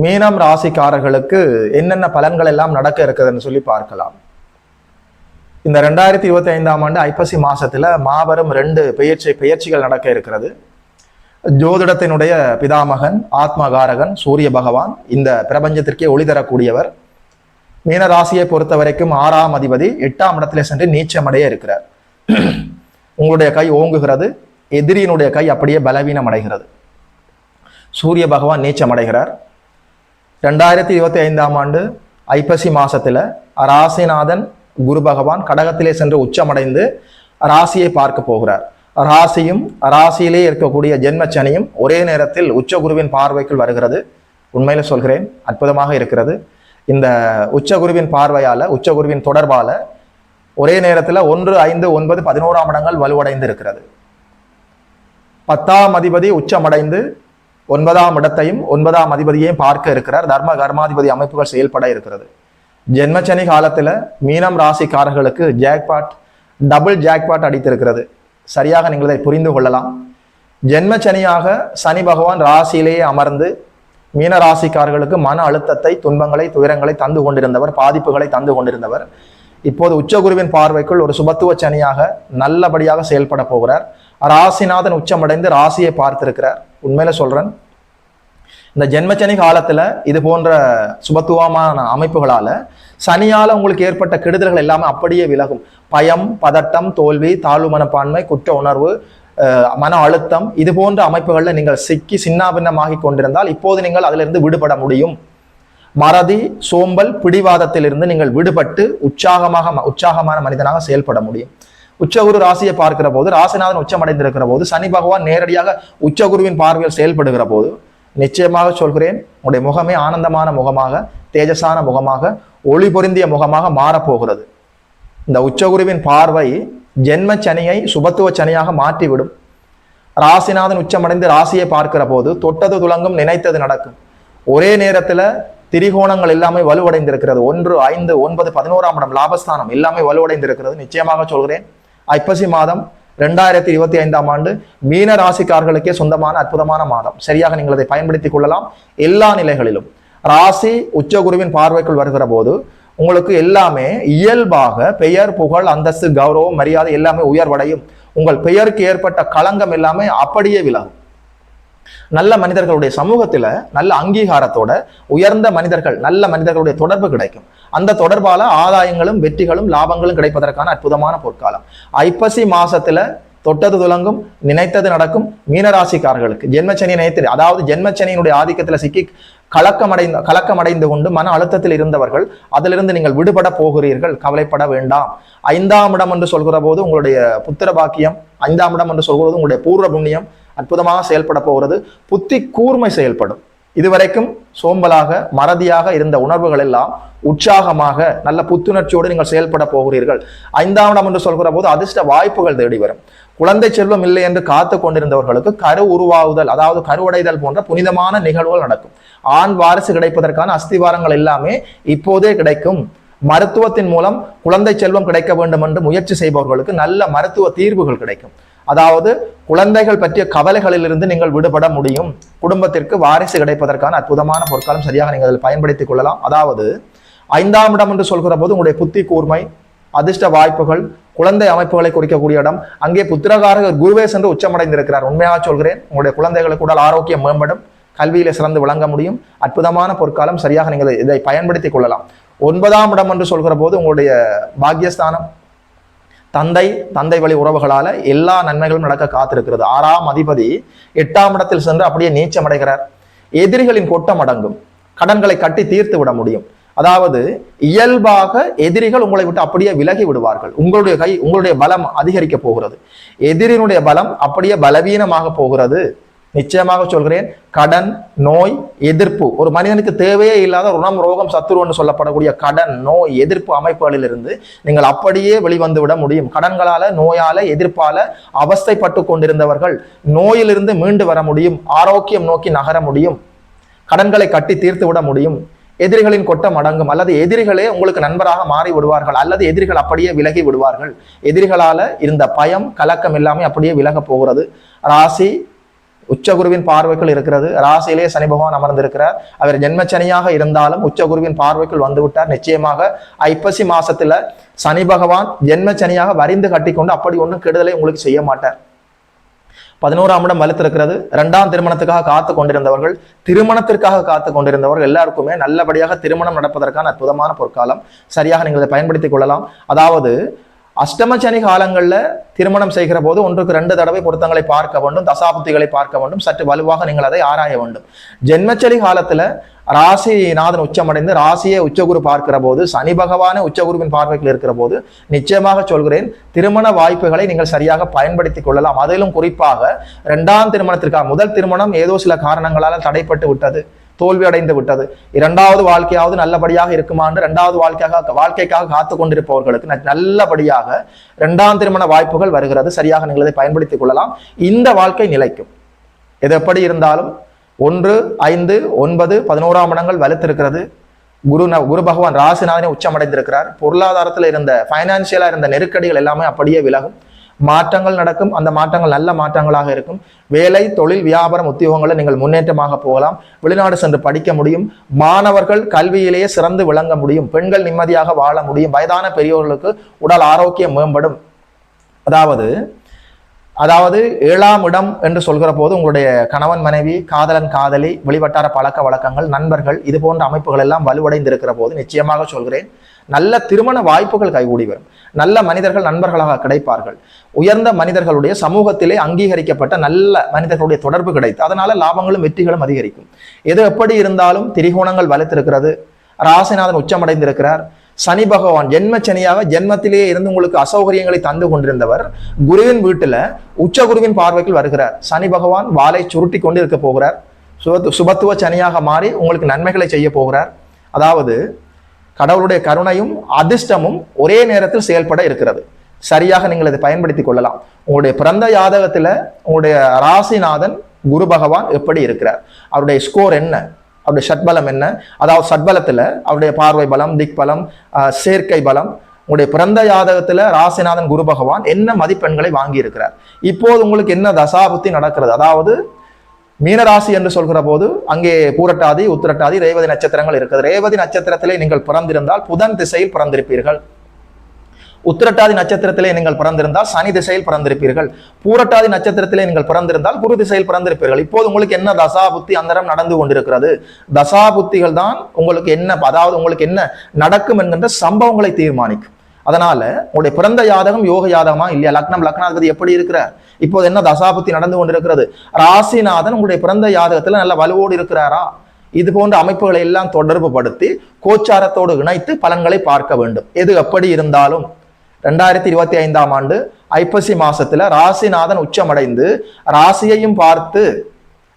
மீனம் ராசிக்காரர்களுக்கு என்னென்ன பலன்கள் எல்லாம் நடக்க இருக்குதுன்னு சொல்லி பார்க்கலாம். இந்த ரெண்டாயிரத்தி இருபத்தி ஐந்தாம் ஆண்டு ஐப்பசி மாசத்துல மாபெரும் ரெண்டு பெயர்ச்சி பெயர்ச்சிகள் நடக்க இருக்கிறது. ஜோதிடத்தினுடைய பிதாமகன் ஆத்மகாரகன் சூரிய பகவான் இந்த பிரபஞ்சத்திற்கே ஒளி தரக்கூடியவர். மீன ராசியை பொறுத்த வரைக்கும் ஆறாம் அதிபதி எட்டாம் இடத்துல சென்று நீச்சமடைய இருக்கிறார். உங்களுடைய கை ஓங்குகிறது எதிரியினுடைய கை அப்படியே பலவீனம் அடைகிறது சூரிய பகவான் நீச்சம் அடைகிறார் ரெண்டாயிரத்தி இருபத்தி ஐந்தாம் ஆண்டு ஐப்பசி மாசத்துல ராசிநாதன் குரு பகவான் கடகத்திலே சென்று உச்சமடைந்து ராசியை பார்க்க போகிறார். ராசியும் ராசியிலே இருக்கக்கூடிய ஜென்மச்சனியும் ஒரே நேரத்தில் உச்ச குருவின் பார்வைக்குள் வருகிறது. உண்மையில சொல்கிறேன் அற்புதமாக இருக்கிறது. இந்த உச்ச குருவின் பார்வையால உச்ச குருவின் தொடர்பால ஒரே நேரத்தில் ஒன்று ஐந்து ஒன்பது பதினோராம் இடங்கள் வலுவடைந்து இருக்கிறது பத்தாம் அதிபதி உச்சமடைந்து ஒன்பதாம் இடத்தையும் ஒன்பதாம் அதிபதியையும் பார்க்க இருக்கிறார். தர்ம கர்மாதிபதி அமைப்புகள் செயல்பட இருக்கிறது. ஜென்மச்சனி காலத்தில் மீனம் ராசிக்காரர்களுக்கு ஜாக்பாட் டபுள் ஜாக்பாட் அடித்திருக்கிறது. சரியாக நீங்கள் இதை புரிந்து கொள்ளலாம். ஜென்மச்சனியாக சனி பகவான் ராசியிலேயே அமர்ந்து மீன ராசிக்காரர்களுக்கு மன அழுத்தத்தை துன்பங்களை துயரங்களை தந்து கொண்டிருந்தவர் பாதிப்புகளை தந்து கொண்டிருந்தவர். இப்போது உச்சகுருவின் பார்வைக்குள் ஒரு சுபத்துவ சனியாக நல்லபடியாக செயல்பட போகிறார். ராசிநாதன் உச்சமடைந்து ராசியை பார்த்திருக்கிறார். உண்மையில சொல்றேன். இந்த ஜென்மச்சனி காலத்துல இது போன்ற சுபத்துவமான அமைப்புகளால சனியால உங்களுக்கு ஏற்பட்ட கெடுதல்கள் எல்லாமே அப்படியே விலகும். பயம் பதட்டம் தோல்வி தாழ்வு மனப்பான்மை குற்ற உணர்வு மன அழுத்தம் இது போன்ற அமைப்புகளில் நீங்கள் சிக்கி சின்னாபின்னமாகி கொண்டிருந்தால் இப்போது நீங்கள் அதிலிருந்து விடுபட முடியும். மறதி சோம்பல் பிடிவாதத்திலிருந்து நீங்கள் விடுபட்டு உற்சாகமாக உற்சாகமான மனிதனாக செயல்பட முடியும். உச்சகுரு ராசியை பார்க்கிற போது ராசிநாதன் உச்சமடைந்திருக்கிற போது சனி பகவான் நேரடியாக உச்சகுருவின் பார்வையில் செயல்படுகிற போது நிச்சயமாக சொல்கிறேன் உங்களுடைய முகமே ஆனந்தமான முகமாக தேஜசான முகமாக ஒளி பொருந்திய முகமாக மாறப்போகிறது. இந்த உச்சகுருவின் பார்வை ஜென்ம சனியை சுபத்துவ சனியாக மாற்றிவிடும். ராசிநாதன் உச்சமடைந்து ராசியை பார்க்கிற போது தொட்டது துலங்கும் நினைத்தது நடக்கும். ஒரே நேரத்துல திரிகோணங்கள் எல்லாமே வலுவடைந்திருக்கிறது. ஒன்று ஐந்து ஒன்பது பதினோராம் இடம் லாபஸ்தானம் எல்லாமே வலுவடைந்திருக்கிறது. நிச்சயமாக சொல்கிறேன் ஐப்பசி மாதம் ரெண்டாயிரத்தி இருபத்தி ஐந்தாம் ஆண்டு மீன ராசிக்காரர்களுக்கே சொந்தமான அற்புதமான மாதம். சரியாக நீங்கள் அதை பயன்படுத்திக் கொள்ளலாம். எல்லா நிலைகளிலும் ராசி உச்சகுருவின் பார்வைக்குள் வருகிற போது உங்களுக்கு எல்லாமே இயல்பாக பெயர் புகழ் அந்தஸ்து கௌரவம் மரியாதை எல்லாமே உயர்வடையும். உங்கள் பெயருக்கு ஏற்பட்ட களங்கம் எல்லாமே அப்படியே விலகும். நல்ல மனிதர்களுடைய சமூகத்துல நல்ல அங்கீகாரத்தோட உயர்ந்த மனிதர்கள் நல்ல மனிதர்களுடைய தொடர்பு கிடைக்கும். அந்த தொடர்பால ஆதாயங்களும் வெற்றிகளும் லாபங்களும் கிடைப்பதற்கான அற்புதமான பொற்காலம். ஐப்பசி மாசத்துல தொட்டது துலங்கும் நினைத்தது நடக்கும் மீனராசிக்காரர்களுக்கு. ஜென்மச்சனி நினைத்து அதாவது ஜென்மச்சனியினுடைய ஆதிக்கத்தில் சிக்கி கலக்கமடைந்து கலக்கமடைந்து கொண்டு மன அழுத்தத்தில் இருந்தவர்கள் அதிலிருந்து நீங்கள் விடுபட போகிறீர்கள். கவலைப்பட வேண்டாம். ஐந்தாம் இடம் என்று சொல்கிற போது உங்களுடைய புத்திர பாக்கியம் ஐந்தாம் இடம் என்று சொல்கிறது உங்களுடைய பூர்வ புண்ணியம் அற்புதமாக செயல்பட போகிறது. புத்தி கூர்மை செயல்படும். இதுவரைக்கும் சோம்பலாக மறதியாக இருந்த உணர்வுகள் எல்லாம் உற்சாகமாக நல்ல புத்துணர்ச்சியோடு நீங்கள் செயல்பட போகிறீர்கள். ஐந்தாம் இடம் என்று சொல்கிற போது அதிர்ஷ்ட வாய்ப்புகள் தேடி வரும். குழந்தை செல்வம் இல்லை என்று காத்து கொண்டிருந்தவர்களுக்கு கரு உருவாகுதல் அதாவது கருவடைதல் போன்ற புனிதமான நிகழ்வுகள் நடக்கும். ஆண் வாரிசு கிடைப்பதற்கான அஸ்திவாரங்கள் எல்லாமே இப்போதே கிடைக்கும். மருத்துவத்தின் மூலம் குழந்தை செல்வம் கிடைக்க வேண்டும் என்று முயற்சி செய்பவர்களுக்கு நல்ல மருத்துவ தீர்வுகள் கிடைக்கும். அதாவது குழந்தைகள் பற்றிய கவலைகளிலிருந்து நீங்கள் விடுபட முடியும். குடும்பத்திற்கு வாரிசு கிடைப்பதற்கான அற்புதமான பொற்காலம் சரியாக நீங்கள் அதில் பயன்படுத்திக் கொள்ளலாம். அதாவது ஐந்தாம் இடம் என்று சொல்கிற போது உங்களுடைய புத்தி கூர்மை அதிர்ஷ்ட வாய்ப்புகள் குழந்தை அமைப்புகளை குறிக்கக்கூடிய இடம் அங்கே புத்திரகாரகர் குருவே சென்று உச்சமடைந்திருக்கிறார். உண்மையாக சொல்கிறேன் உங்களுடைய குழந்தைகளுக்கு உடல் ஆரோக்கியம் மேம்படும் கல்வியில சிறந்து விளங்க முடியும். அற்புதமான பொற்காலம் சரியாக நீங்கள் இதை பயன்படுத்திக் கொள்ளலாம். ஒன்பதாம் இடம் என்று சொல்கிற போது உங்களுடைய பாக்கியஸ்தானம் தந்தை தந்தை வழி உறவுகளால எல்லா நன்மைகளும் நடக்க காத்திருக்கிறது. ஆறாம் அதிபதி எட்டாம் இடத்தில் சென்று அப்படியே நீச்சம் அடைகிறார். எதிரிகளின் கொட்டம் அடங்கும். கடன்களை கட்டி தீர்த்து விட முடியும். அதாவது இயல்பாக எதிரிகள் உங்களை விட்டு அப்படியே விலகி விடுவார்கள். உங்களுடைய கை உங்களுடைய பலம் அதிகரிக்க போகிறது. எதிரினுடைய பலம் அப்படியே பலவீனமாக போகிறது. நிச்சயமாக சொல்கிறேன் கடன் நோய் எதிர்ப்பு. ஒரு மனிதனுக்கு தேவையே இல்லாத ருணம் ரோகம் சத்துரு என்று சொல்லப்படக்கூடிய கடன் நோய் எதிர்ப்பு அமைப்புகளிலிருந்து நீங்கள் அப்படியே வெளிவந்து விட முடியும். கடன்களால நோயால எதிர்ப்பால அவஸ்தைப்பட்டு கொண்டிருந்தவர்கள் நோயிலிருந்து மீண்டு வர முடியும். ஆரோக்கியம் நோக்கி நகர முடியும். கடன்களை கட்டி தீர்த்து விட முடியும். எதிரிகளின் கொட்டம் அடங்கும். அல்லது எதிரிகளே உங்களுக்கு நண்பராக மாறி விடுவார்கள். அல்லது எதிரிகள் அப்படியே விலகி விடுவார்கள். எதிரிகளால இருந்த பயம் கலக்கம் எல்லாமே அப்படியே விலக போகிறது. ராசி உச்சகுருவின் பார்வைக்குள் இருக்கிறது. ராசியிலே சனி பகவான் அமர்ந்திருக்கிறார். அவர் ஜென்மச்சனியாக இருந்தாலும் உச்சகுருவின் பார்வைக்குள் வந்துவிட்டார். நிச்சயமாக ஐப்பசி மாசத்துல சனி பகவான் ஜென்மச்சனியாக வரிந்து கட்டிக்கொண்டு அப்படி ஒன்றும் கெடுதலை உங்களுக்கு செய்ய மாட்டார். பதினோராம் இடம் வலுத்திருக்கிறது. இரண்டாம் திருமணத்துக்காக காத்து கொண்டிருந்தவர்கள் திருமணத்திற்காக காத்து கொண்டிருந்தவர்கள் எல்லாருக்குமே நல்லபடியாக திருமணம் நடப்பதற்கான அற்புதமான பொற்காலம். சரியாக நீங்கள் அதை பயன்படுத்திக் கொள்ளலாம். அதாவது அஷ்டமச்சனி காலங்களில் திருமணம் செய்கிற போது ஒன்றுக்கு ரெண்டு தடவை பொருத்தங்களை பார்க்க வேண்டும் தசாபுத்திகளை பார்க்க வேண்டும் சற்று வலுவாக நீங்கள் அதை ஆராய வேண்டும். ஜென்மச்சனி காலத்தில் ராசிநாதன் உச்சமடைந்து ராசியை உச்சகுரு பார்க்கிற போது சனி பகவானே உச்சகுருவின் பார்வையில் இருக்கிற போது நிச்சயமாக சொல்கிறேன் திருமண வாய்ப்புகளை நீங்கள் சரியாக பயன்படுத்திக் கொள்ளலாம். அதிலும் குறிப்பாக இரண்டாம் திருமணத்திற்காக முதல் திருமணம் ஏதோ சில காரணங்களால் தடைப்பட்டு விட்டது. தோல்வி அடைந்து விட்டது இரண்டாவது வாழ்க்கையாவது நல்லபடியாக இருக்குமான்னு இரண்டாவது வாழ்க்கையாக வாழ்க்கைக்காக காத்து கொண்டிருப்பவர்களுக்கு ந- நல்லபடியாக இரண்டாம் திருமண வாய்ப்புகள் வருகிறது. சரியாக நீங்கள் இதை பயன்படுத்திக் கொள்ளலாம். இந்த வாழ்க்கை நிலைக்கும் எது எப்படி இருந்தாலும் ஒன்று ஐந்து ஒன்பது பதினோராம் இடங்கள் வலுத்திருக்கிறது. குரு ந- குரு பகவான் ராசிநாதனை உச்சமடைந்திருக்கிறார். பொருளாதாரத்தில் இருந்த ஃபைனான்சியலாக இருந்த நெருக்கடிகள் எல்லாமே அப்படியே விலகும். மாற்றங்கள் நடக்கும். அந்த மாற்றங்கள் நல்ல மாற்றங்களாக இருக்கும். வேலை தொழில் வியாபாரம் உத்தியோகங்களில் நீங்கள் முன்னேற்றமாக போகலாம். வெளிநாடு சென்று படிக்க முடியும். மாணவர்கள் கல்வியிலேயே சிறந்து விளங்க முடியும். பெண்கள் நிம்மதியாக வாழ முடியும். வயதான பெரியவர்களுக்கு உடல் ஆரோக்கியம் மேம்படும். அதாவது அதாவது ஏழாம் இடம் என்று சொல்கிற போது உங்களுடைய கணவன் மனைவி காதலன் காதலி வெளிவட்டார பழக்க வழக்கங்கள் நண்பர்கள் இது போன்ற அமைப்புகள் எல்லாம் வலுவடைந்திருக்கிற போது நிச்சயமாக சொல்கிறேன் நல்ல திருமண வாய்ப்புகள் கைகூடி வரும். நல்ல மனிதர்கள் நண்பர்களாக கிடைப்பார்கள். உயர்ந்த மனிதர்களுடைய சமூகத்திலே அங்கீகரிக்கப்பட்ட நல்ல மனிதர்களுடைய தொடர்பு கிடைத்து அதனால லாபங்களும் வெற்றிகளும் அதிகரிக்கும். எது எப்படி இருந்தாலும் திரிகோணங்கள் வலுத்திருக்கிறது. ராசிநாதன் உச்சமடைந்திருக்கிறார். சனி பகவான் ஜென்ம சனியாக ஜென்மத்திலேயே இருந்து உங்களுக்கு அசௌகரியங்களை தந்து கொண்டிருந்தவர் குருவின் வீட்டில் உச்ச குருவின் பார்வைக்குள் வருகிறார். சனி பகவான் வாளை சுருட்டி கொண்டு இருக்க போகிறார். சுபத்து சுபத்துவ சனியாக மாறி உங்களுக்கு நன்மைகளை செய்ய போகிறார். அதாவது கடவுளுடைய கருணையும் அதிர்ஷ்டமும் ஒரே நேரத்தில் செயல்பட இருக்கிறது. சரியாக நீங்கள் இதை பயன்படுத்திக் கொள்ளலாம். உங்களுடைய பிறந்த யாதகத்தில் உங்களுடைய ராசிநாதன் குரு பகவான் எப்படி இருக்கிறார்? அவருடைய ஸ்கோர் என்ன? அவருடைய சட்பலம் என்ன? அதாவது சட்பலத்தில் அவருடைய பார்வை பலம் திக் பலம் சேர்க்கை பலம் உங்களுடைய பிறந்த யாதகத்தில் ராசிநாதன் குரு பகவான் என்ன மதிப்பெண்களை வாங்கி இருக்கிறார் இப்போது உங்களுக்கு என்ன தசாபுத்தி நடக்கிறது? அதாவது மீனராசி என்று சொல்கிற போது அங்கே பூரட்டாதி உத்திரட்டாதி ரேவதி நட்சத்திரங்கள் இருக்குது. ரேவதி நட்சத்திரத்திலே நீங்கள் பிறந்திருந்தால் புதன் திசையில் பிறந்திருப்பீர்கள். உத்திரட்டாதி நட்சத்திரத்திலே நீங்கள் பிறந்திருந்தால் சனி திசையில் பிறந்திருப்பீர்கள். பூரட்டாதி நட்சத்திரத்திலே நீங்கள் பிறந்திருந்தால் குரு திசையில் பிறந்திருப்பீர்கள். இப்போது உங்களுக்கு என்ன தசா புத்தி அந்தரம் நடந்து கொண்டிருக்கிறது? தசா புத்திகள் தான் உங்களுக்கு என்ன அதாவது உங்களுக்கு என்ன நடக்கும் என்கின்ற சம்பவங்களை தீர்மானிக்கும். அதனால உங்களுடைய பிறந்த ஜாதகம் யோக ஜாதகமா இல்லையா? லக்னம் லக்னாதிபதி எப்படி இருக்கிறார்? இப்போது என்ன தசாபத்தி நடந்து கொண்டிருக்கிறது? ராசிநாதன் உங்களுடைய பிறந்த ஜாதகத்தில் நல்ல வலுவோடு இருக்கிறாரா? இது போன்ற அமைப்புகளை எல்லாம் தொடர்பு படுத்தி கோச்சாரத்தோடு இணைத்து பலன்களை பார்க்க வேண்டும். எது எப்படி இருந்தாலும். ரெண்டாயிரத்தி இருபத்தி ஐந்தாம் ஆண்டு ஐப்பசி மாசத்துல ராசிநாதன் உச்சமடைந்து ராசியையும் பார்த்து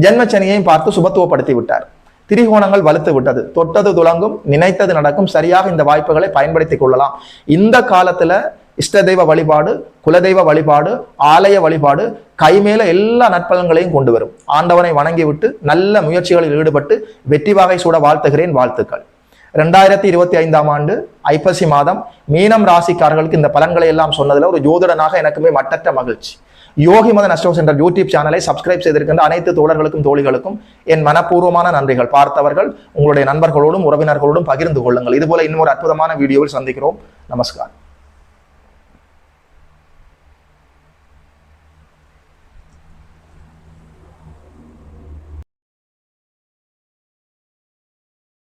ஜென்மச்சனியையும் பார்த்து சுபத்துவப்படுத்தி விட்டார். திரிகோணங்கள் வலுத்து விட்டது. தொட்டது துலங்கும் நினைத்தது நடக்கும் சரியாக இந்த வாய்ப்புகளை பயன்படுத்திக் கொள்ளலாம். இந்த காலத்துல இஷ்ட தெய்வ வழிபாடு குலதெய்வ வழிபாடு ஆலய வழிபாடு கைமேல எல்லா நற்பலன்களையும் கொண்டு வரும். ஆண்டவனை வணங்கிவிட்டு நல்ல முயற்சிகளில் ஈடுபட்டு வெற்றி வாகை சூட வாழ்த்துகிறேன் வாழ்த்துக்கள். ரெண்டாயிரத்தி இருபத்தி ஐந்தாம் ஆண்டு ஐப்பசி மாதம் மீனம் ராசிக்காரர்களுக்கு இந்த பலன்களை எல்லாம் சொன்னதில் ஒரு ஜோதிடனாக எனக்குமே மட்டற்ற மகிழ்ச்சி. யோகி மதன் அஸ்ட்ரோ என்ற யூடியூப் சேனலை சப்ஸ்கிரைப் செய்திருக்கின்ற அனைத்து தோழர்களுக்கும் தோழிகளுக்கும் என் மனப்பூர்வமான நன்றிகள். பார்த்தவர்கள் உங்களுடைய நண்பர்களோடும் உறவினர்களோடும் பகிர்ந்து கொள்ளுங்கள். இதுபோல இன்னொரு அற்புதமான வீடியோவில் சந்திக்கிறோம். நமஸ்காரம்